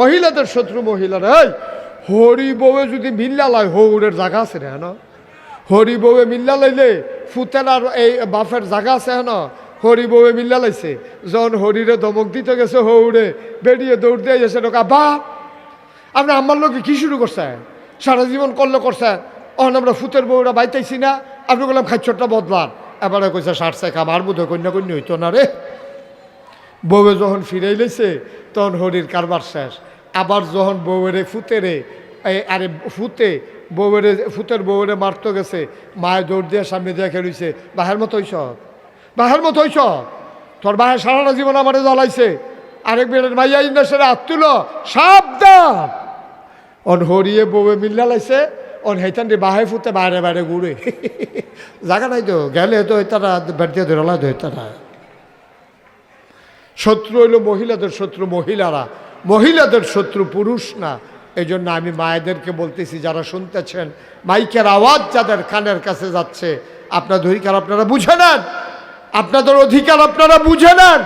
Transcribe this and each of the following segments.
মহিলাদের শত্রু মহিলারা, এই, হরি বউয়ে যদি মিল্লা লয়, হৌরের জায়গা আছে রে হ্যাঁ হরি বউয়ে মিল্লা লইলে ফুতেন আর এই বাফের জায়গা আছে হ্যাঁ হরি বউয়ে মিল্লা লাইছে যখন হরিরে ধমক দিতে গেছে, হৌরে বেরিয়ে দৌড় দিয়ে গেছে ঢোকা বা আপনি আমার লোকে কি শুরু করছে? সারা জীবন করলে করছে, অহন আমরা ফুতের বউরা বাইতাইছি না আপনি বললাম খাচ্ছরটা বদলান। এবারে কইছে, সারছে কাম আর বোধ কন্যা কন্যা হইতো না রে। বউয়ে যখন ফিরাই লইছে, তখন হরির কারবার শেষ। আবার যখন বউয়েরে ফুতেরে আরে, ফুতে, বউয়েরে, ফুতের বউয়েরে মারতে গেছে, মায়ে দৌড় দিয়ে সামনে দিয়ে খেলছে বাহের মতো হইছ? বাহের মতো হইছ? তোর বাহের সারাটা জীবন আমারে জ্বালাইছে। আরেক বেড়ের মাইয়া ইন্দাসের হাত তুল, সাবধান। অন হরিয়ে বউয়ে মিল্লা লাইছে, অন হেতান বাহে ফুতে বাইরে বাইরে ঘুরে। জায়গা নাই তো, গেলে তো তারা বেড়তে ধরলা তো তারা। শত্রু হইল মহিলাদের শত্রু মহিলারা। মহিলাদের শত্রু পুরুষ না এই জন্য আমি মায়েদেরকে বলতেছি, যারা শুনতেছেন, মাইকের আওয়াজ যাদের কানের কাছে যাচ্ছে, আপনাদের অধিকার আপনারা বুঝে নেন। আপনাদের অধিকার আপনারা বুঝে নেন।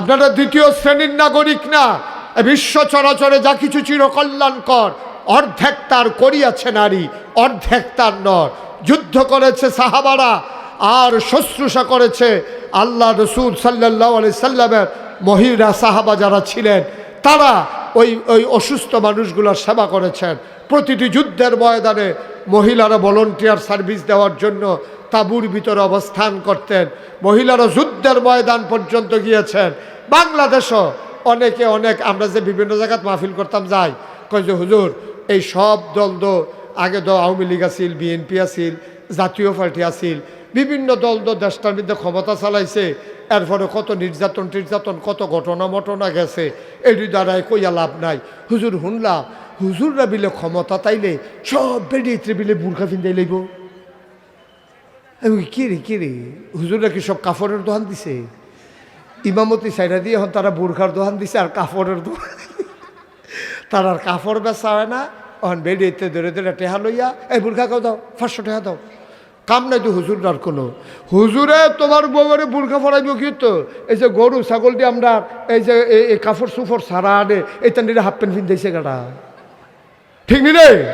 আপনারা দ্বিতীয় শ্রেণির নাগরিক না বিশ্ব চরাচরে যা কিছু চিরকল্যাণকর, অর্ধেক তার করিয়াছে নারী, অর্ধেক তার নর। যুদ্ধ করেছে সাহাবারা, আর শুশ্রূষা করেছে আল্লাহ রসুল সাল্লাহ আলি সাল্লামের মহিলা সাহাবা যারা ছিলেন। তারা ওই ওই অসুস্থ মানুষগুলোর সেবা করেছেন। প্রতিটি যুদ্ধের ময়দানে মহিলারা ভলন্টিয়ার সার্ভিস দেওয়ার জন্য তাঁবুর ভিতরে অবস্থান করতেন। মহিলারা যুদ্ধের ময়দান পর্যন্ত গিয়েছেন। বাংলাদেশও অনেকে অনেক, আমরা যে বিভিন্ন জায়গায় মাহফিল করতাম যাই কয় যে, হুজুর, এই সব দল তো আগে তো আওয়ামী লীগ আছিল, বিএনপি আছিল, জাতীয় পার্টি আছিল, বিভিন্ন দল তো দেশটার মধ্যে ক্ষমতা চালাইছে এরপরে কত নির্যাতন, টির্যাতন, কত ঘটনা মটনা গেছে, এটি দ্বারাই কইয়া লাভ নাই। হুজুর শুনলাম, হুজুররা বিলে ক্ষমতা তাইলে সব বেরিয়ে বিলে বুর্খা ফিন্দাই লইব। আমি কি রে কি রে? হুজুররা কি সব কাপড়ের দোকান দিছে? ইমামতি সাইডা দিয়ে এখন তারা বুর্খার দোকান দিছে আর কাপড়ের দোকান তার আর কাপড় বেচা হয় না অহন বেরিয়েতে ধরে ধরে টেহা লইয়া, এই বুর্খা কেউ দাও, পাঁচশো টেহা দাও। কাম নাই তো হুজুরটার কোনো। হুজুরে তোমার বউরে বুর্খা ফরাইব কি তো? এই যে গরু, ছাগল দিয়ে আমরা এই যে এই- কাপড় সুফর সারা আনে, এই তান্ডিরে হাফ প্যান্ট পিন্ধাইছে গাড়া। ঠিক নি রে?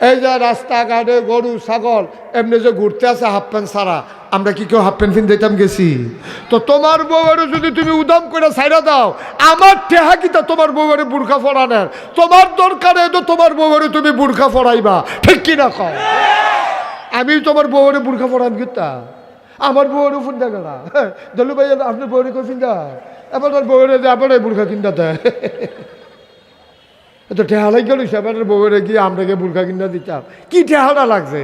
এই যে রাস্তাঘাটে গরু, ছাগল, এমনি যে ঘুরতে আছে হাফ প্যান্ট সারা, আমরা কি কেউ হাফ প্যান্ট ফিন দিতাম গেছি? তো তোমার বউয়ের যদি তুমি উদাম করে সাইডা দাও, আমার টেহা কিতা তোমার বউয়ের বুর্খা ফরানের তোমার দরকারে তো তোমার বউয়ের তুমি বুর্খা ফরাইবা ঠিক কি না কও? আমি তোমার বউয়ের বুর্খা ফরান কিতা? আমার বউয়ের ফোন দেখা না দলু ভাই আপনার বউয়ের কই ফিন দেয় এবার তোর বউয়ের আপনার বুর্খা কিনতে দেয়। তো ঠেহালাই গেল সেবারের বউরে গিয়ে আমরা গিয়ে বুর্খা কিনা দিতাম। কি ঠেহাটা লাগছে?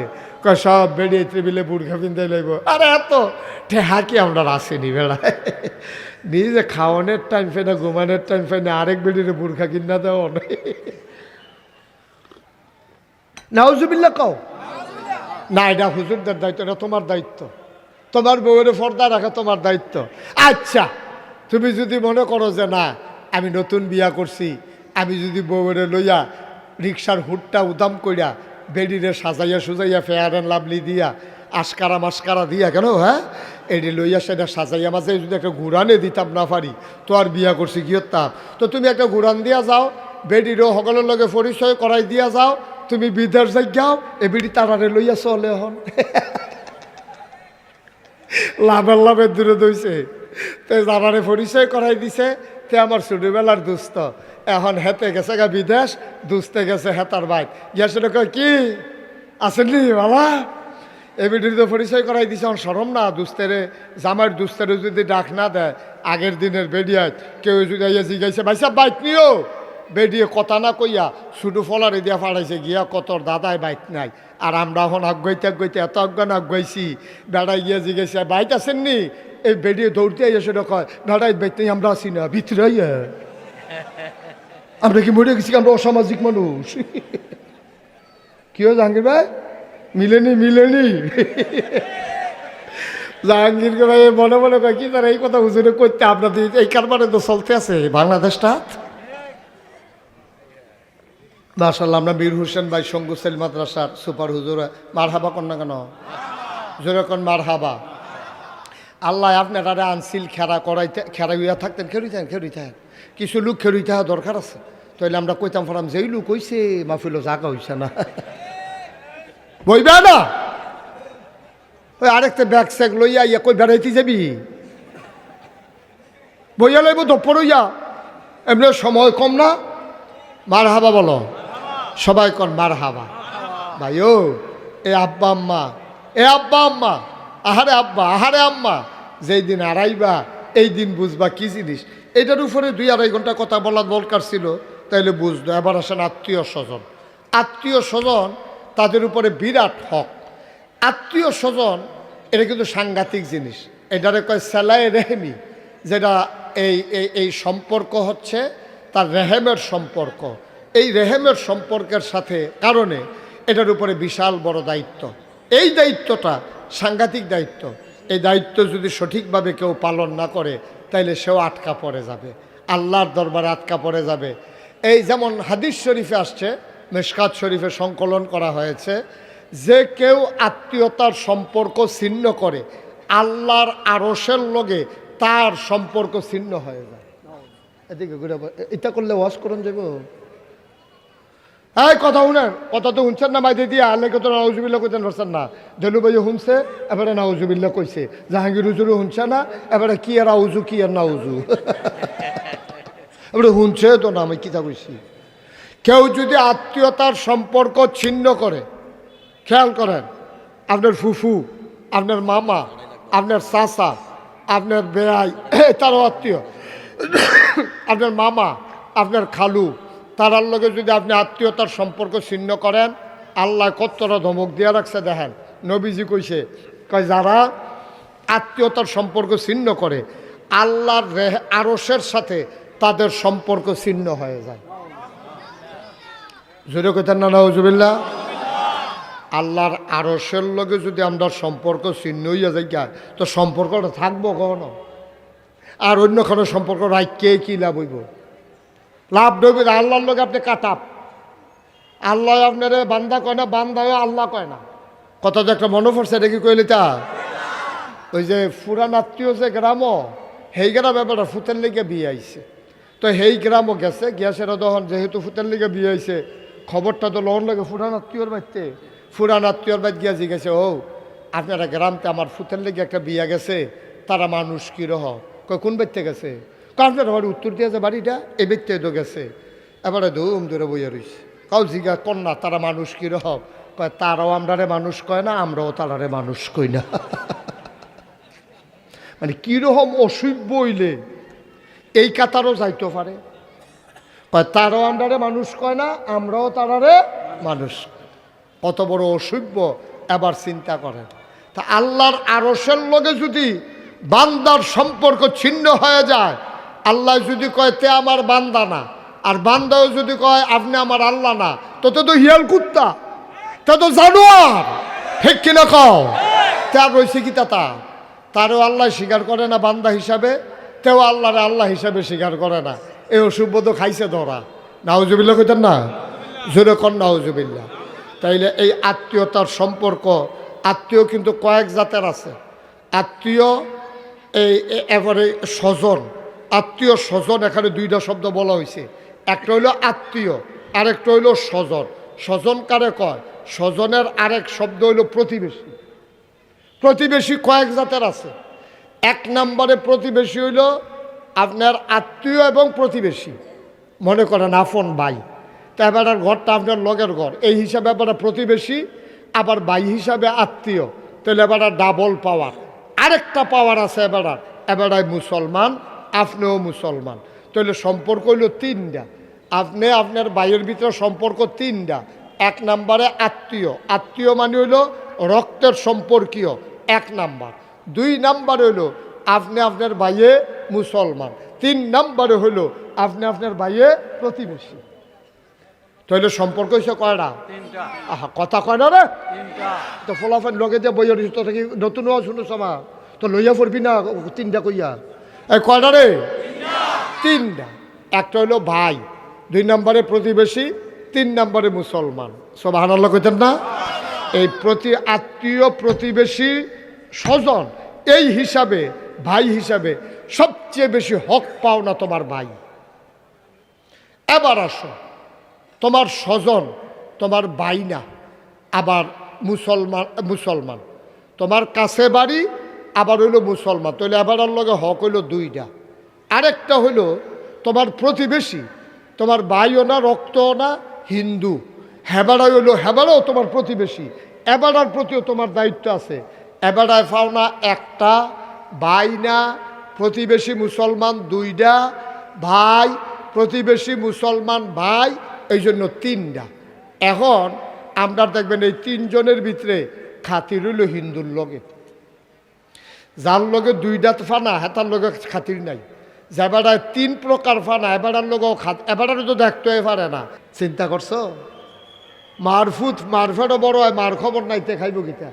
সব বেরিয়ে ত্রিবিলে বুর্খা কিনতে লাগব আরে এত ঠেহা কি আমরা আসেনি বেড়া। নিজে খাওয়ানোর টাইম পাই না, ঘুমানোর টাইম পাই না, আরেক বেডিরে বুর্খা কিনা দেওয়া নাউজুবিল্লা কও। না, এটা হুজুরদের দায়িত্ব, এটা তোমার দায়িত্ব। তোমার বউয়ের পর্দা রাখা তোমার দায়িত্ব। আচ্ছা তুমি যদি মনে করো যে না, আমি নতুন বিয়া করছি, আমি যদি বউয়ের লইয়া রিক্সার হুটটা উদাম কইরা বেডিরে সাজাইয়া সুজাইয়া ফেয়ার অ্যান্ড লাভলি দিয়া, আশকারা মাস্কারা দিয়া, কেন হ্যাঁ? এটি লইয়া সেটা সাজাইয়া মাঝে যদি একটা ঘুরানে দিতাম না পারি, তো আর বিয়া করছি, কি হতাম? তো তুমি একটা ঘুরান দিয়া যাও বেডিরও সকলের লগে পরিচয় করাই দিয়া যাও। তুমি বিদেশ যাও এ বিড়ি তারারে লইয়া চলে হন লাভের লাভের দূরে দইছে। তে যারারে পরিচয় করাই দিছে, তে আমার ছোটবেলার দুস্থ। এখন হেতে গেছে গা বিদেশ দুস্তে গেছে হেতার বাইক গিয়েছে কয়, কি? আসেননি বাবা? এবিডির তো পরিচয় করাই দিছে আমার সরম না দুস্তেরে জামাইয়ের দুস্তেরে যদি ডাক না দেয়, আগের দিনের বেডিয়ায় কেউ যদি জিগাইছে ভাই বাইক নিও? বেডিয়ে কথা না কইয়া শুধু ফলারে দিয়া ফাড়াইছে, গিয়া কতর দাদাই বাইক নাই। আর আমরা এখন আগুয়াইতে আগুয়াইতে এত অজ্ঞান আগুয়াইছি বেড়াই গিয়া জিগেছে বাইক আছেননি এই বেডিয়ে দৌড়তে সেটা কয় বেড়াই বাইক নেই, আমরা আসি না, ভিতরে আমরা কি মরে গেছি, আমরা অসামাজিক মানুষ? কি হয় জাহাঙ্গীর ভাই? মিলেনি মিলেনি। জাহাঙ্গীরকে ভাই মনে মনে কয়, কি তারা এই কথা হুজুরে করতে আপনাদের এই কারবারে তো চলতে আছে, বাংলাদেশটা? মার্শাল্লাহ আমরা মীর হোসেন ভাই শঙ্কু সেল মাদ্রাসার সুপার হুজুর। মার হাবা কন না কেন? যেরকম মার হাবা আল্লাহ আপনারা আনছিল, খেরা করাইতে, খেরা হইয়া থাকতেন খেরুইতেন খেরুইতেন কিছু লোক খেরুইতে দরকার আছে। তো তাহলে আমরা কইতাম ফারাম, যেই লোক কইছে মাহফিল জাগা হইছে না। বইবে না? ওই আরেকটা ব্যাগ স্যাগ লইয়া ইয়া কই বেড়াইতে যাবি? বইয়া লইব দপ্পর হইয়া এমনি সময় কম না? মার হাবা বলো। সবাই কন মার হাবা ভাই ও এ আব্বা আম্মা, এ আব্বা আম্মা, আহারে আব্বা, আহারে আম্মা, যেই দিন আড়াইবা, এই দিন বুঝবা কি জিনিস? এটার উপরে দুই আড়াই ঘণ্টা কথা বলার দরকার ছিল, তাইলে বুঝতো এবার আসেন আত্মীয় স্বজন। আত্মীয় স্বজন তাদের উপরে বিরাট হক। আত্মীয় স্বজন, এটা কিন্তু সাংঘাতিক জিনিস। এটারে কয় সেলাই রেহেমি, যেটা এই এই সম্পর্ক হচ্ছে, তার রেহেমের সম্পর্ক। এই রেহেমের সম্পর্কের সাথে কারণে এটার উপরে বিশাল বড় দায়িত্ব। এই দায়িত্বটা সাংঘাতিক দায়িত্ব। এই দায়িত্ব যদি সঠিকভাবে কেউ পালন না করে, তাইলে সেও আটকা পড়ে যাবে। আল্লাহর দরবারে আটকা পড়ে যাবে। এই যেমন হাদিস শরীফে আসছে, মেশকাত শরীফে সংকলন করা হয়েছে, যে কেউ আত্মীয়তার সম্পর্ক ছিন্ন করে, আল্লাহর আরসের লগে তার সম্পর্ক ছিন্ন হয়ে যায়। এদিকে এটা করলে ওয়াশ করুন যাব এই, কথা শুনেন, কথা তো শুনছেন না মাই দিদি? আলে কত নাউজুবিল্লা কইতেন পারছেন না। দেলু ভাই শুনছে, এবারে নাউজুবিল্লা কইছে। জাহাঙ্গীর হুজুরও শুনছে না, এবারে কি আর আউজু কি আর নাউজু? এবারে শুনছে তো না, আমি কিতা কইছি? কেউ যদি আত্মীয়তার সম্পর্ক ছিন্ন করে, খেয়াল করেন, আপনার ফুফু, আপনার মামা, আপনার চাচা, আপনার বেয়াই, তারও আত্মীয়, আপনার মামা, আপনার খালু তারার লগে যদি আপনি আত্মীয়তার সম্পর্ক ছিন্ন করেন, আল্লাহ কতটা ধমক দিয়ে রাখছে দেখেন। নবীজি কইছে, কয় যারা আত্মীয়তার সম্পর্ক ছিন্ন করে, আল্লাহর রেহ আরসের সাথে তাদের সম্পর্ক ছিন্ন হয়ে যায়। জোরে কোথায় না নজুবিল্লা আল্লাহর আরসের লগে যদি আমরা সম্পর্ক ছিন্ন হইয়া যাই তো সম্পর্কটা থাকব কখনো? আর অন্য কোনো সম্পর্ক রাখকে কি লাভ হইব? লাভ নইবে না, আল্লাহর লগে আপনি কাটাপ আল্লাহ আপনার বান্দা কয় না বান্দা আল্লাহ কয় না। কথা তো একটা মনে পড়ছে এটা কি কইলি তা ওই যে ফুরান আত্মীয় যে গ্রামও সেই গ্রাম এবার ফুতের লিগে বিয়ে আইছে। তো সেই গ্রামও গেছে গিয়া সেটা তখন যেহেতু ফুতের লিগে বিয়ে আইছে খবরটা তো লোন লাগে ফুরান আত্মীয়র বাড়িতে। ফুরান আত্মীয়র বাড়ি গিয়া জিজ্ঞাসে ও আপনারা গ্রামতে আমার ফুতের লিগে একটা বিয়া গেছে তারা মানুষ কি রহ? কয় কোন বাড়িতে গেছে? আপনার বাড়ি উত্তর দিয়ে যে বাড়িটা এ বাড়িতে তো গেছে। এবারে ধুম ধরে বইয়া রইছে। কাউ জিজ্ঞা কন্যা, তারা মানুষ কি রহ কয়, তারাও আমরারে মানুষ কয় না, আমরাও তারারে মানুষ কই না। মানে কীরকম অসভ্য হইলে। এই কাতারও যাইতে পারে। কয়, তারও আমরারে মানুষ কয় না, আমরাও তারারে মানুষ। কত বড় অসভ্য, এবার চিন্তা করেন। তা আল্লাহর আরসের লগে যদি বান্দার সম্পর্ক ছিন্ন হয়ে যায় আল্লাহ যদি কয়, তে আমার বান্দা না। আর বান্দাও যদি কয়, আপনি আমার আল্লাহ না। তো তো তো হিয়াল কুত্তা, তা তো জানোয়ার। ঠিক কিনা কও? তার রয়েছে কি তা তারও আল্লাহ স্বীকার করে না বান্দা হিসাবে, তেও আল্লাহরে আল্লাহ হিসাবে স্বীকার করে না। এই অসুব্য তো খাইছে ধরা। নাউজুবিল্লা কইতেন না? জোরে কন নাউজুবিল্লা তাইলে এই আত্মীয়তার সম্পর্ক, আত্মীয় কিন্তু কয়েক জাতের আছে। আত্মীয় এই এ- এবারে স্বজন। আত্মীয় স্বজন, এখানে দুইটা শব্দ বলা হয়েছে একটা হইল আত্মীয়, আরেকটা হইল স্বজন। স্বজন কারে কয়? স্বজনের আরেক শব্দ হইল প্রতিবেশী। প্রতিবেশী কয়েক জাতের আছে। এক নম্বরে প্রতিবেশী হইল আপনার আত্মীয় এবং প্রতিবেশী। মনে করেন আফন ভাই। তা এবার ঘরটা আপনার লগের ঘর। এই হিসাবে আপনার প্রতিবেশী, আবার ভাই হিসাবে আত্মীয়। তাহলে এবার ডাবল পাওয়ার আরেকটা পাওয়ার আছে এবার এবার মুসলমান আপনিও মুসলমান। তাহলে সম্পর্ক হইল তিনটা। আপনি আপনার ভাইয়ের ভিতরে সম্পর্ক তিনটা। এক নাম্বারে আত্মীয়। আত্মীয় মানে হইল রক্তের সম্পর্কীয়। এক নাম্বার। দুই নাম্বার হইল আপনি আপনার ভাইয়ে মুসলমান। তিন নাম্বারে হইল আপনি আপনার ভাইয়ে প্রতিবেশী। তাহলে সম্পর্ক হয়েছে কয়টা? তিনটা। আহা কথা কয় না রে? তো ফলাফল লগে যে বইয়ের নতুন শুনো সমা তো লইয়া পড়বি না তিনটা কইয়া। এই কয়টা রে তিনটা। একটা হইল ভাই, দুই নম্বরে প্রতিবেশী, তিন নম্বরে মুসলমান। সব আনাল্লা কইতেন না? এই প্রতি আত্মীয় প্রতিবেশী স্বজন, এই হিসাবে, ভাই হিসাবে সবচেয়ে বেশি হক পাও না তোমার ভাই। এবার আসো, তোমার স্বজন, তোমার বাইনা আবার মুসলমান মুসলমান। তোমার কাছে বাড়ি আবার হইল মুসলমান তাহলে এবারের লগে হক হইল দুইটা। আরেকটা হইল তোমার প্রতিবেশী, তোমার ভাইও না রক্ত না, হিন্দু। হেবাড়া হইল, হেবাড়াও তোমার প্রতিবেশী। এবারার প্রতিও তোমার দায়িত্ব আছে। এবারায় পাও না একটা, ভাই না, প্রতিবেশী মুসলমান দুইটা, ভাই, প্রতিবেশী মুসলমান ভাই এই জন্য তিনটা। এখন আমরা দেখবেন এই তিনজনের ভিতরে খাতির হইল হিন্দুর লগে। যার লগে দুইটা ফানা, হেতার লগে খাতির নাই। যেবাড়ায় তিন প্রকার ফানা এবাড়ার লগেও খাত এবাড়ার তো দেখতে পারে না। চিন্তা করছ? মারফুত, মারফেটও বড় হয়, মার খবর নাই তে খাইব কিতা?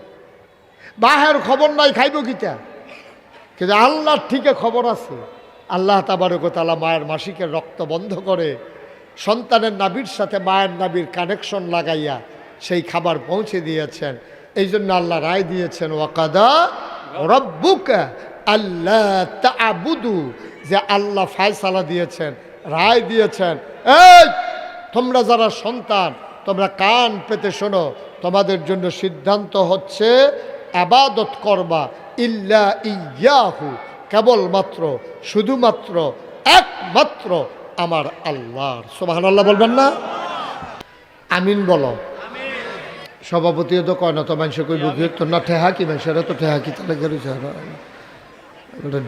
বাহের খবর নাই, খাইব কিতা? কিন্তু আল্লাহর ঠিকে খবর আছে। আল্লাহ তাবারকতালা মায়ের মাসিকের রক্ত বন্ধ করে সন্তানের নাবির সাথে মায়ের নাবির কানেকশন লাগাইয়া সেই খাবার পৌঁছে দিয়েছেন। এই জন্য আল্লাহ রায় দিয়েছেন, ওয়াকাদা রব্বুকা আল্লাহ তাবুদু যে আল্লাহ ফায়সালা দিয়েছেন, রায় দিয়েছেন। এই, তোমরা যারা সন্তান, তোমরা কান পেতে শোনো, তোমাদের জন্য সিদ্ধান্ত হচ্ছে আবাদত করবা ইল্লা ইয়াহু, কেবলমাত্র, শুধুমাত্র, একমাত্র আমার আল্লাহর। সোবাহান আল্লাহ বলবেন না? আমিন বলো। সভাপতিও তো কয় না, তো মানুষ কই বুঝি তো না ঠেহা কি মানুষের তো ঠেহা কি তাহলে গেছে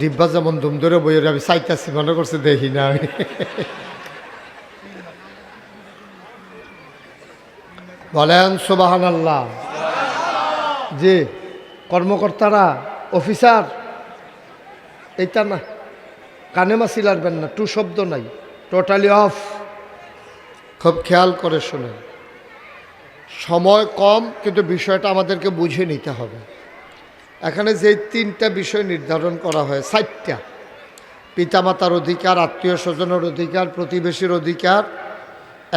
ডিব্বা যেমন ধুম ধরে বইয়ের আমি চাইতাছি, মনে করছে দেখি না আমি। বলেন সোবাহান আল্লাহ যে কর্মকর্তারা, অফিসার, এইটা না, কানে মাসি লাগবেন না, টু শব্দ নাই, টোটালি অফ। খুব খেয়াল করে শোনেন। সময় কম, কিন্তু বিষয়টা আমাদেরকে বুঝে নিতে হবে। এখানে যে তিনটা বিষয় নির্ধারণ করা হয় চারটা পিতামাতার অধিকার আত্মীয় স্বজনের অধিকার, প্রতিবেশীর অধিকার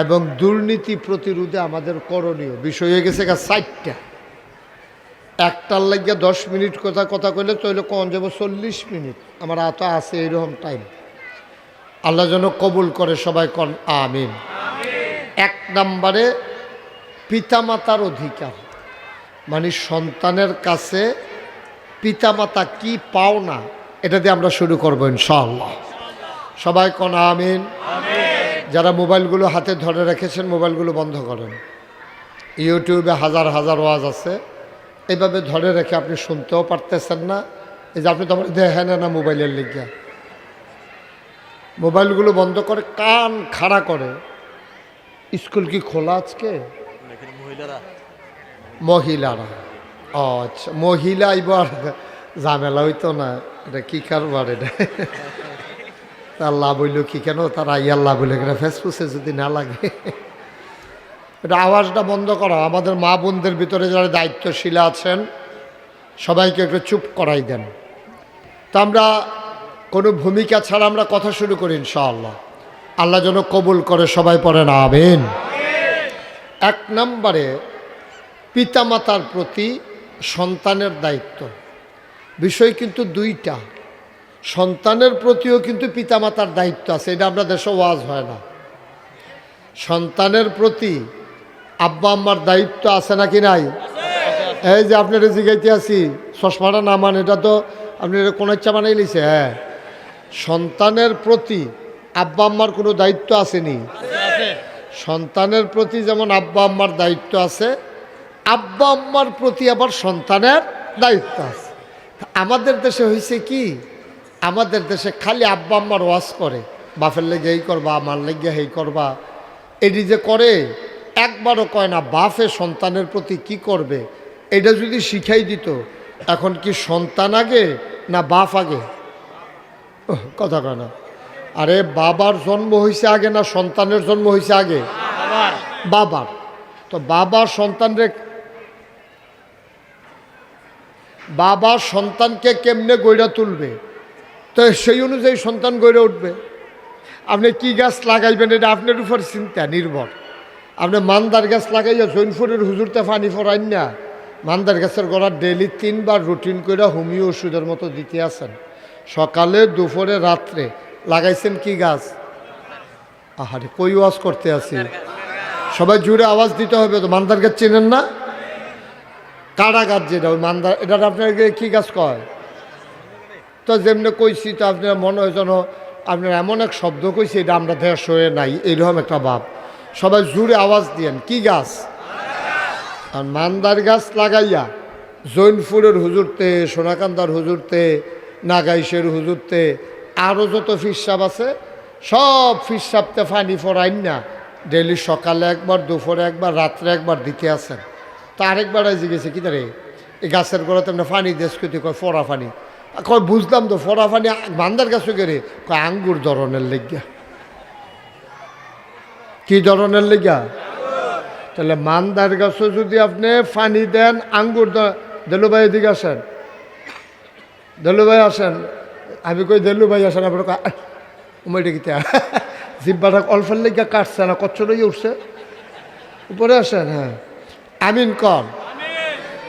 এবং দুর্নীতি প্রতিরোধে আমাদের করণীয়। বিষয় হয়ে গেছে গা একটার লাগিয়া দশ মিনিট কথা কথা কইলে তৈলে কম যাব? চল্লিশ মিনিট। আমার আত আছে এইরকম টাইম আল্লাহ যেন কবুল করে সবাই কন, আমিন। এক নম্বরে পিতামাতার অধিকার। মানে সন্তানের কাছে পিতামাতা কি পাও না এটা দিয়ে আমরা শুরু করব ইনশাআল্লাহ। সবাই কন আমিন? যারা মোবাইলগুলো হাতে ধরে রেখেছেন মোবাইলগুলো বন্ধ করেন। ইউটিউবে হাজার হাজার ওয়াজ আছে। এইভাবে ধরে রেখে আপনি শুনতেও পারতেছেন না। এই যে আপনি তো আমার দেখেন না মোবাইলের লিগিয়া। মোবাইলগুলো বন্ধ করে কান খাড়া করে। স্কুল কি খোলা আজকে? মহিলারা? আচ্ছা মহিলা এবার ঝামেলা হইতো না। এটা কি কারবার এটা? তার লাভ কেন? তার আইয়ার লাভ যদি না লাগে। এটা আওয়াজটা বন্ধ করা। আমাদের মা বোনদের ভিতরে যারা দায়িত্বশীল আছেন, সবাইকে একটু চুপ করাই দেন। তা আমরা কোনো ভূমিকা ছাড়া আমরা কথা শুরু করি ইনশাআল্লাহ। আল্লাহ যেন কবুল করে সবাই পড়েন আবেন এক নম্বরে পিতামাতার প্রতি সন্তানের দায়িত্ব। বিষয় কিন্তু দুইটা। সন্তানের প্রতিও কিন্তু পিতামাতার দায়িত্ব আছে, এটা আমরা দেশে ওয়াজ হয় না। সন্তানের প্রতি আব্বা আম্মার দায়িত্ব আছে নাকি নাই? এই যে আপনারা জিগাইতে আছি, চশমাটা নামান এটা তো আপনি কোনো ইচ্ছা বানাই লিছে হ্যাঁ। সন্তানের প্রতি আব্বা আম্মার কোনো দায়িত্ব আসেনি। সন্তানের প্রতি যেমন আব্বা আম্মার দায়িত্ব আছে, আব্বা আম্মার প্রতি আবার সন্তানের দায়িত্ব আছে। আমাদের দেশে হয়েছে কি? আমাদের দেশে খালি আব্বা আম্মার ওয়াজ করে, বাপের লেগে এই করবা আমার লেগে এই করবা। এটি যে করে, একবারও কয় না, বাপে সন্তানের প্রতি কি করবে? এটা যদি শিখাই দিত, এখন কি সন্তান আগে না বাপ আগে? কথা কয় না। আরে বাবার জন্ম হয়েছে আগে না সন্তানের জন্ম হয়েছে আগে? বাবার। তো বাবার সন্তানরে বাবা সন্তানকে কেমনে গইরা তুলবে? তো সেই অনুযায়ী সন্তান গড়ে উঠবে। আপনি কি গাছ লাগাইবেন এটা আপনার উপর চিন্তা নির্ভর। আপনি মান্দার গাছ লাগাইয়া জৈনপুরের হুজুরতে পানি ফরাইন না। মান্দার গাছের গোড়ার ডেলি তিনবার রুটিন করে হোমিও ওষুধের মতো দিতে আসেন সকালে দুপুরে রাত্রে লাগাইছেন কি গাছ? আহারে, কই ওয়াজ করতে আছি? সবাই জুড়ে আওয়াজ দিতে হবে তো, মান্দার গাছ চেনেন না? কারা গাছ যেটা, ওই মান্দার এটা আপনার কি গাছ কয়? তো যেমনি কইছি তো আপনার মনে হয় যেন আপনার এমন এক শব্দ কইছি, এটা আমরা দেশ হয়ে নাই, এইরকম একটা ভাব। সবাই জুড়ে আওয়াজ দিয়েন, কি গাছ? আর মান্দার গাছ লাগাইয়া, জৈনপুরের হুজুরতে সোনাকান্দার হুজুরতে নাগাইশের হুজুরতে আরও যত ফিরসাপ আছে, সব ফিরসাপতে ফানি ফরাইন না। ডেলি সকালে একবার, দুপুরে একবার, রাত্রে একবার দিতে আসেন তা আরেকবার আইসে গেছে, কি রে এই গাছের গোড়াতে আমরা ফানি দেশ কইতে কয়, ফরা ফানি কয়, বুঝলাম তো, ফরা ফানি বান্দার গাছও গেরে কয়, আঙ্গুর ধরনের লেগিয়া। কি ধরনের লেগিয়া? তাহলে মান্দার গাছও যদি আপনি ফানি দেন, আঙ্গুর দেলু ভাই এদিকে আসেন। দেলু ভাই আসেন। আমি কই দেলু ভাই, আসেন আপনার উমেটা কিতে জিব্বাটা অল্পের লেগে কাটছে না কচ্ছরই উঠছে। উপরে আসেন হ্যাঁ। আমিন কম।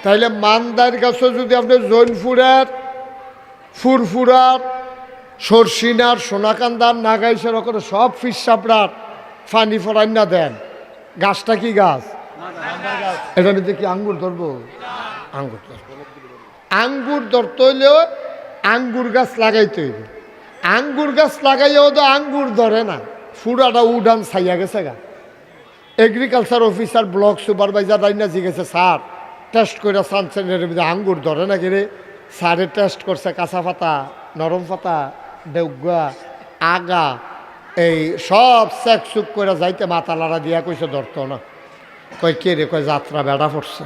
তাইলে মান্দার গাছও যদি আপনি জৈনপুরের ফুরফুরার, সরসিনার, সোনাকান্দার, নাগাইশের ওখানে সব ফিস সাপড়ার ফানি ফরাই না দেন। গাছটা কি গাছ? এটা নিতে কি আঙ্গুর ধরবো। আঙ্গুর ধরবো। আঙ্গুর ধরতে হইলেও আঙ্গুর গাছ লাগাইতে হইবে। আঙ্গুর গাছ লাগাইয়াও তো আঙ্গুর ধরে না। ফুরাটা উডান ছাইয়া গেছে গা। Agriculture officer block supervisor Raina জিগেছে sir test করে সানসেনের মধ্যে আঙ্গুর ধরে না রে স্যারে টেস্ট করছে কাঁচা পাতা নরম পাতা ডেউগা আগা এই সব চেক চুক করে যাইতে মাথা লাড়া দিয়া কইছে ধরতো না। কয় কে রে কয় যাত্রা বেড়া পড়ছে?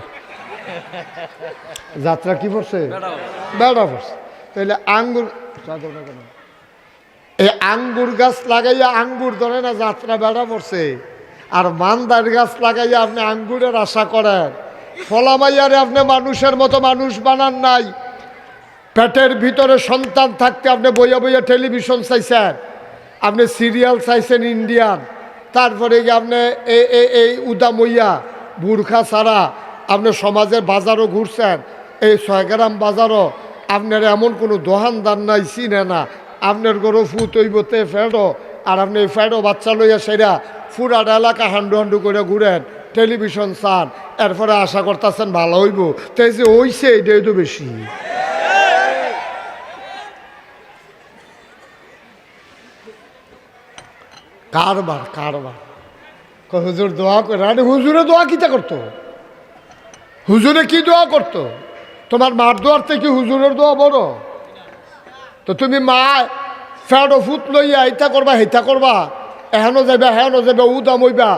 যাত্রা কি পড়ছে। বেড়া পড়ছে। তাহলে আঙ্গুর? এই আঙ্গুর গাছ লাগাইয়া আঙ্গুর ধরে না যাত্রা বেড়া পড়ছে। আর মান্দার গাছ লাগাইয়া আপনি আঙ্গুরের আশা করেন। ফলামাইয়ারে আপনি মানুষের মতো মানুষ বানান নাই। পেটের ভিতরে সন্তান থাকতে আপনি বইয়া বইয়া টেলিভিশন চাইছেন। আপনি সিরিয়াল চাইছেন ইন্ডিয়ান। তারপরে গিয়ে আপনি এই এই- উদামইয়া বুর্খা ছাড়া আপনি সমাজের বাজারও ঘুরছেন। এই ছয়গ্রাম বাজারও আপনার এমন কোনো দোকানদার নাই, চিনে না। আপনার গরু ফুট হইবতে ফেডো, আর আপনি ফেডো বাচ্চা লইয়া সেরা ফুরাট এলাকা হান্ডু হান্ডু করে ঘুরেন, টেলিভিশন চান, এরপরে আশা করতেছেন ভালো হইব। তাই যে হইছে, এটাই তো বেশি। কারবার কারবার। হুজুর দোয়া করে হুজুরে দোয়া কিতা করতো? হুজুরে কি দোয়া করতো? তোমার মার দোয়ার থেকে হুজুরের দোয়া বড় তো তুমি মা ফ্যাডো ফুট লইয়া ইটা করবা হেতা করবা। এহানো যাইবা, হেহানো যাইবা, উদাম হইবা।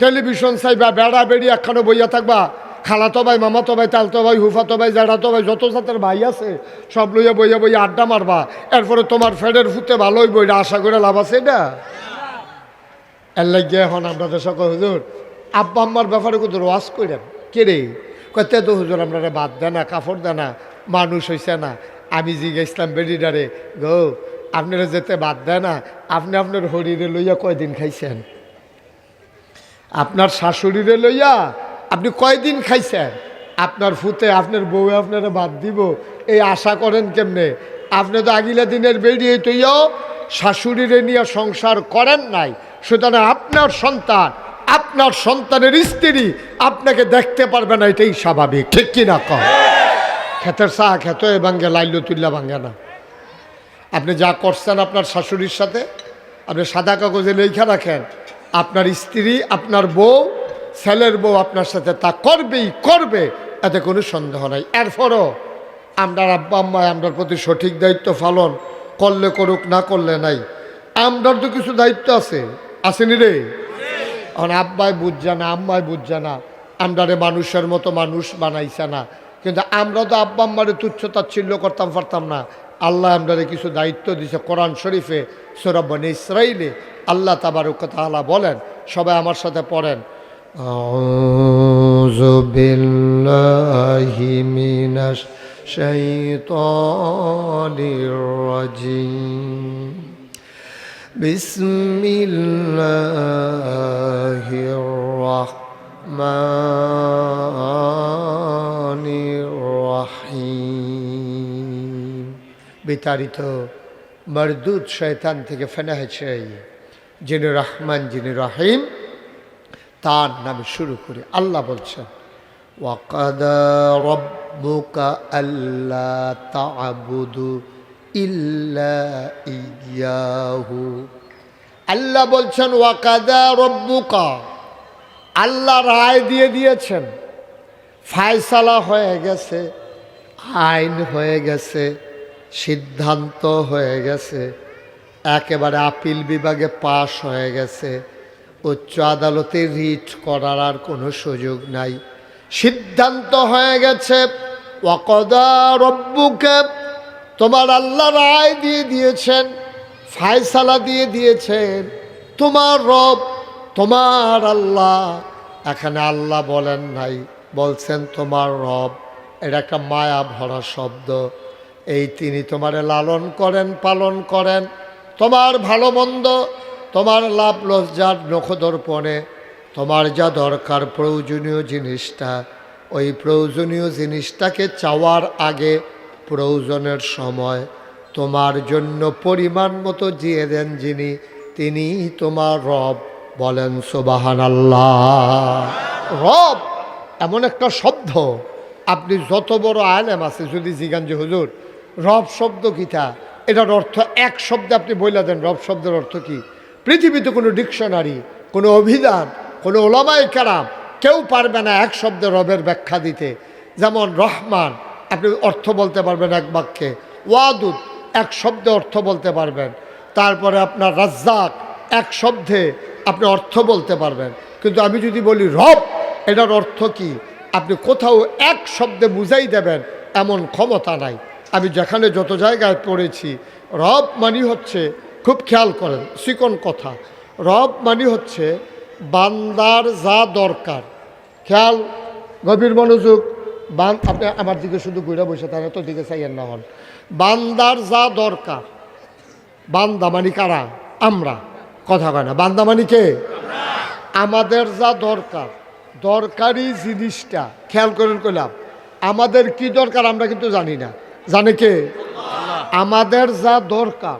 টেলিভিশন চাইবা, বেড়া বেড়ি একখানো বইয়া থাকবা। খালাতো ভাই মামাতো ভাই তালতো ভাই হুফাতো ভাই জাড়াতো ভাই, যত জাতের ভাই আছে, সব লইয়া বইয়া বইয়া আড্ডা মারবা। এরপরে তোমার ফ্যাডের ফুটে ভালো হইব, এটা আশা করে লাভ আছে এটা? এর লাগিয়ে এখন আপনাদের সকল হুজুর, আব্বা আম্মার ব্যাপারে কিন্তু ওয়াজ করেন কে রে? কতে তো হুজুর আপনারা বাদ দেয় না কাপড় দেয় না, মানুষ হইছে না। আমি জিজ্ঞেসলাম বেডিডারে গো, আপনারা যেতে বাদ দেয় না, আপনি আপনার হরিরে লইয়া কয়দিন খাইছেন? আপনার শাশুড়িরে লইয়া আপনি কয়দিন খাইছেন? আপনার ফুতে, আপনার বউ আপনারা বাদ দিব, এই আশা করেন কেমনে? আপনি তো আগিলা দিনের বেরিয়ে তৈয়াও শাশুড়িরে নিয়ে সংসার করেন নাই, সুতরাং আপনার সন্তান আপনার সন্তানের স্ত্রী আপনাকে দেখতে পারবে না, এটাই স্বাভাবিক। ঠিক কিনা কম ক্ষেতের চা খেত ভাঙ্গে, লাইলো তুল্লা ভাঙ্গে না। আপনি যা করছেন আপনার শাশুড়ির সাথে, আপনি সাদা কাগজে লেখা রাখেন, আপনার স্ত্রী, আপনার বউ, ছেলের বউ আপনার সাথে তা করবেই করবে, এতে কোনো সন্দেহ নাই। এরপরও আমরা আব্বা আম্মায় আমরার প্রতি সঠিক দায়িত্ব পালন করলে করুক, না করলে নাই। আমরার তো কিছু দায়িত্ব আছে। আসেনি রে? এখন আব্বাই বুঝছে না, আম্মাই বুঝছে না। আমরারে মানুষের মতো মানুষ বানাইছে না। কিন্তু আমরা তো আব্বা আম্মারে ছিল করতাম, পারতাম না। আল্লাহ আমরারে কিছু দায়িত্ব দিছে কোরআন শরীফে সৌরব্বান ইসরাইলে। আল্লাহ তাবারুক তাহলা বলেন, সবাই আমার সাথে পড়েন। শৈত শাইতানির بسم الله الرحمن الرحيم বিতাড়িত মরদুদ শয়তান থেকে ফেনা হয়েছে যিনি রহমান যিনি রহিম তার নামে শুরু করি আল্লাহ বলছেন ওয়াকাদা রব্বুকা আল্লাহ তা'বুদু ইল্লা ইয়াহু। আল্লাহ বলছেন, ওয়াকাদা রব্বুকা। আল্লাহ রায় দিয়ে দিয়েছেন। ফায়সালা হয়ে গেছে, আইন হয়ে গেছে, সিদ্ধান্ত হয়ে গেছে, একেবারে আপিল বিভাগে পাশ হয়ে গেছে, উচ্চ আদালতে রিট করার আর কোনো সুযোগ নাই। সিদ্ধান্ত হয়ে গেছে, ওয়াকদা রব্বুকে। তোমার আল্লাহ রায় দিয়ে দিয়েছেন, ফায়সালা দিয়ে দিয়েছেন। তোমার রব, তোমার আল্লাহ। এখানে আল্লাহ বলেন নাই, বলছেন তোমার রব। এটা একটা মায়া ভরা শব্দ। এই তিনি তোমারে লালন করেন, পালন করেন। তোমার ভালো মন্দ, তোমার লাভ লজ্জার নখদর্পণে। তোমার যা দরকার প্রয়োজনীয় জিনিসটা, ওই প্রয়োজনীয় জিনিসটাকে চাওয়ার আগে প্রয়োজনের সময় তোমার জন্য পরিমাণ মতো জিয়ে দেন যিনি তিনি তোমার রব বলেন সোবাহান আল্লাহ রব এমন একটা শব্দ। আপনি যত বড় আলেম আছে, যদি জিগান যে, হুজুর, রব শব্দ কিতা এটার অর্থ এক শব্দে আপনি বইলা দেন, রব শব্দের অর্থ কি? পৃথিবীতে কোনো ডিকশনারি, কোনো অভিধান, কোনো ওলামাই কারাম, কেউ পারবে না এক শব্দে রবের ব্যাখ্যা দিতে। যেমন রহমান আপনি অর্থ বলতে পারবেন এক বাক্যে। ওয়াদুদ, এক শব্দে অর্থ বলতে পারবেন। তারপরে আপনার রাজ্জাক, এক শব্দে আপনি অর্থ বলতে পারবেন। কিন্তু আমি যদি বলি রব, এটার অর্থ কি? আপনি কোথাও এক শব্দে বুঝাই দেবেন, এমন ক্ষমতা নাই। আমি যেখানে যত জায়গায় পড়েছি, রব মানি হচ্ছে, খুব খেয়াল করেন চিকন কথা। রব মানি হচ্ছে, বান্দার যা দরকার। খেয়াল, গভীর মনোযোগ বান, আপনি আমার দিকে শুধু ঘুরে বসে তাহলে তো দিকে চাইয়েন না হন বান্দার যা দরকার, বান্দা মানি কারা? আমরা। কথা কয় না। বান্দা মানি কে? আমাদের যা দরকার, দরকারি জিনিসটা, খেয়াল করেন কইলাম, আমাদের কি দরকার আমরা কিন্তু জানি না। জানে কে? আমাদের যা দরকার,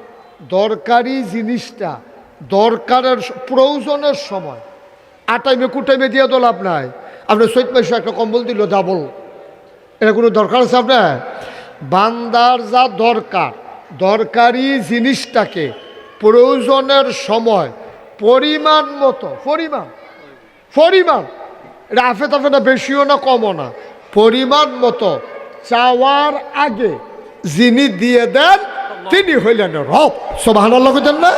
দরকারি জিনিসটা, দরকারের প্রয়োজনের সময়, আটাইমে কুটাইমে দিয়ে লাভ নাই। আপনার চৈত মাসে একটা কম্বল দিল ডাবল এটা কোনো দরকার আছে আপনার? বান্দার যা দরকার, দরকারি জিনিসটাকে প্রয়োজনের সময়, পরিমাণ মতো, পরিমাণ পরিমাণ। এটা আফে তাফে না বেশিও না, কমও না। পরিমাণ মতো চাওয়ার আগে যিনি দিয়ে দেন, তিনি হইলেন রব। সোবাহান দেন না?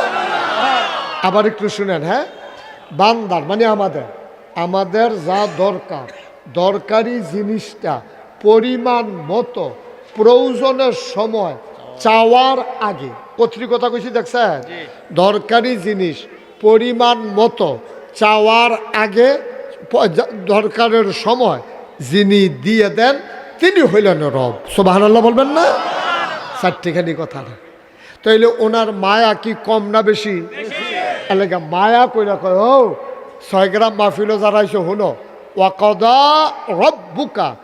আবার একটু শুনেন হ্যাঁ? বান্দার মানে আমাদের। আমাদের যা দরকার, দরকারি জিনিসটা পরিমাণ মতো প্রয়োজনের সময় চাওয়ার আগে। পত্রিকতা কইছি দেখছেন? দরকারি জিনিস পরিমাণ মতো চাওয়ার আগে দরকারের সময় যিনি দিয়ে দেন তিনি হইলেন রব। সোবাহান বলবেন না? চারটিখানি কথা না। তাইলে ওনার মায়া কি কম না বেশি? এলাকা মায়া কইরা কয় ও ছয় গ্রাম মাহফিলও যারা হলো ওয়াকদা রব্বুকা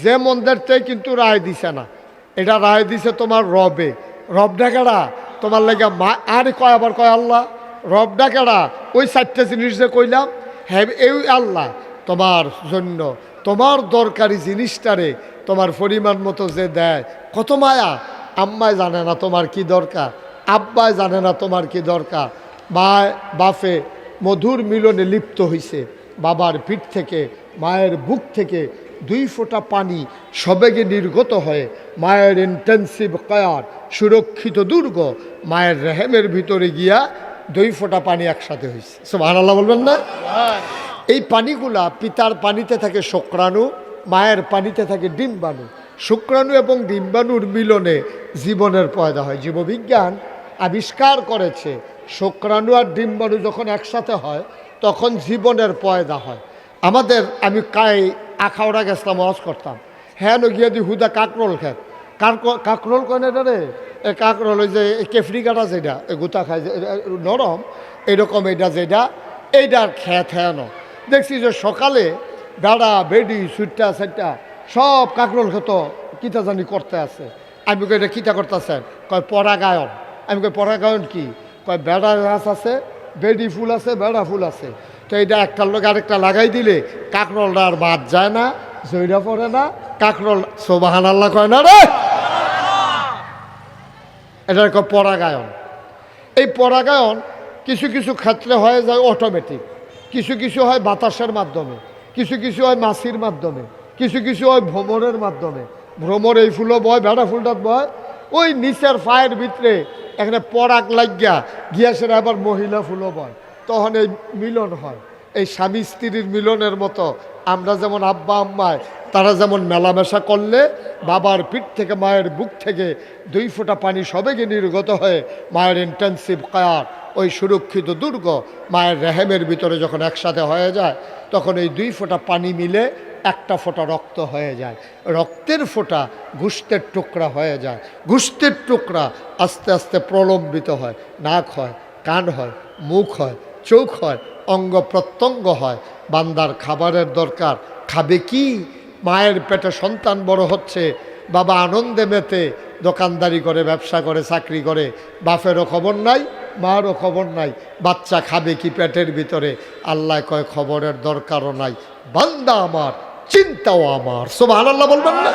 যে মন্দিরটাই কিন্তু রায় দিছে না। এটা রায় দিছে তোমার রবে। রব ডাকেরা তোমার লেগে মা আর কয় আবার কয় আল্লাহ? রব ডাকেরা ওই চারটে জিনিস যে কইলাম হ্যাঁ এই আল্লাহ তোমার জন্য। তোমার দরকারি জিনিসটারে তোমার পরিমাণ মতো যে দেয়। কত মায়া? আম্মায় জানে না তোমার কি দরকার। আব্বায় জানে না তোমার কি দরকার। মায় বাফে মধুর মিলনে লিপ্ত হইছে। বাবার পিঠ থেকে, মায়ের বুক থেকে দুই ফোঁটা পানি সবেগে নির্গত হয়ে, মায়ের ইন্টেন্সিভ কয়ার সুরক্ষিত, দুর্গ। মায়ের রেহেমের ভিতরে গিয়া দুই ফোঁটা পানি একসাথে হয়েছে সব আল্লাহ বলবেন না? এই পানিগুলা পিতার পানিতে থাকে শুক্রাণু, মায়ের পানিতে থাকে ডিম্বাণু। শুক্রাণু এবং ডিম্বাণুর মিলনে জীবনের পয়দা হয়। জীববিজ্ঞান আবিষ্কার করেছে, শুক্রাণু আর ডিম্বাণু যখন একসাথে হয়, তখন জীবনের পয়দা হয়। আমাদের, আমি কাই আখাওড়া গেছিলাম, ওয়াজ করতাম। হ্যাঁ গিয়ে দি হুদা কাকরোল খেত। কাক- কাকরোল কয় না রে? এ কাকরোল ওই যে কেফরি কাটা যেটা গুতা খায় নরম এরকম এটা যেটা এইটার খেত হ্যাঁ দেখছি যে সকালে বেড়া, বেডি, সুইটটা, সেটটা সব কাকরোল খেত, কিতা জানি করতে আছে। আমি কই, এটা কিতা করতেছেন? কয়, পরাগায়ন। আমি কই, পরাগায়ন কি? কয়, বেড়া গাছ আছে, বেডি ফুল আছে, বেড়া ফুল আছে। তো এটা একটার লোক আরেকটা লাগাই দিলে কাকরলটা আর বাদ যায় না জৈরা পড়ে না, কাকরল সোবাহান আল্লাহ কয় না রে? এটা একটা পরাগায়ন। এই পরাগায়ন কিছু কিছু ক্ষেত্রে হয়ে যায় অটোমেটিক কিছু কিছু হয় বাতাসের মাধ্যমে, কিছু কিছু হয় মাছির মাধ্যমে, কিছু কিছু হয় ভ্রমণের মাধ্যমে। ভ্রমণ এই ফুলও বয়, ভেড়া ফুলটা বয়। ওই নিচের ফায়ের ভিতরে এখানে পরাগ লাগিয়া গিয়াসের আবার মহিলা ফুলও বয়। তখন এই মিলন হয়। এই স্বামী স্ত্রীর মিলনের মতো আমরা যেমন আব্বা আম্মায় তারা যেমন মেলামেশা করলে, বাবার পিঠ থেকে, মায়ের বুক থেকে দুই ফোঁটা পানি সবেগে নির্গত হয়ে মায়ের ইন্টেন্সিভ কায়ার ওই সুরক্ষিত দুর্গ, মায়ের রেহেমের ভিতরে যখন একসাথে হয়ে যায়, তখন এই দুই ফোঁটা পানি মিলে একটা ফোঁটা রক্ত হয়ে যায়। রক্তের ফোঁটা গুস্তের টুকরা হয়ে যায়। গুস্তের টুকরা আস্তে আস্তে প্রলম্বিত হয়। নাক হয়, কান হয়, মুখ হয়। চোখ হয়, অঙ্গ প্রত্যঙ্গ হয়, বান্দার খাবারের দরকার। খাবে কি? মায়ের পেটে সন্তান বড় হচ্ছে, বাবা আনন্দে মেতে, দোকানদারি করে, ব্যবসা করে, চাকরি করে। বাপেরও খবর নাই, মারও খবর নাই। বাচ্চা খাবে কি পেটের ভিতরে? আল্লাহ কয়, খবরের দরকারও নাই। বান্দা আমার, চিন্তাও আমার। সোভান আল্লাহ বলবেন না?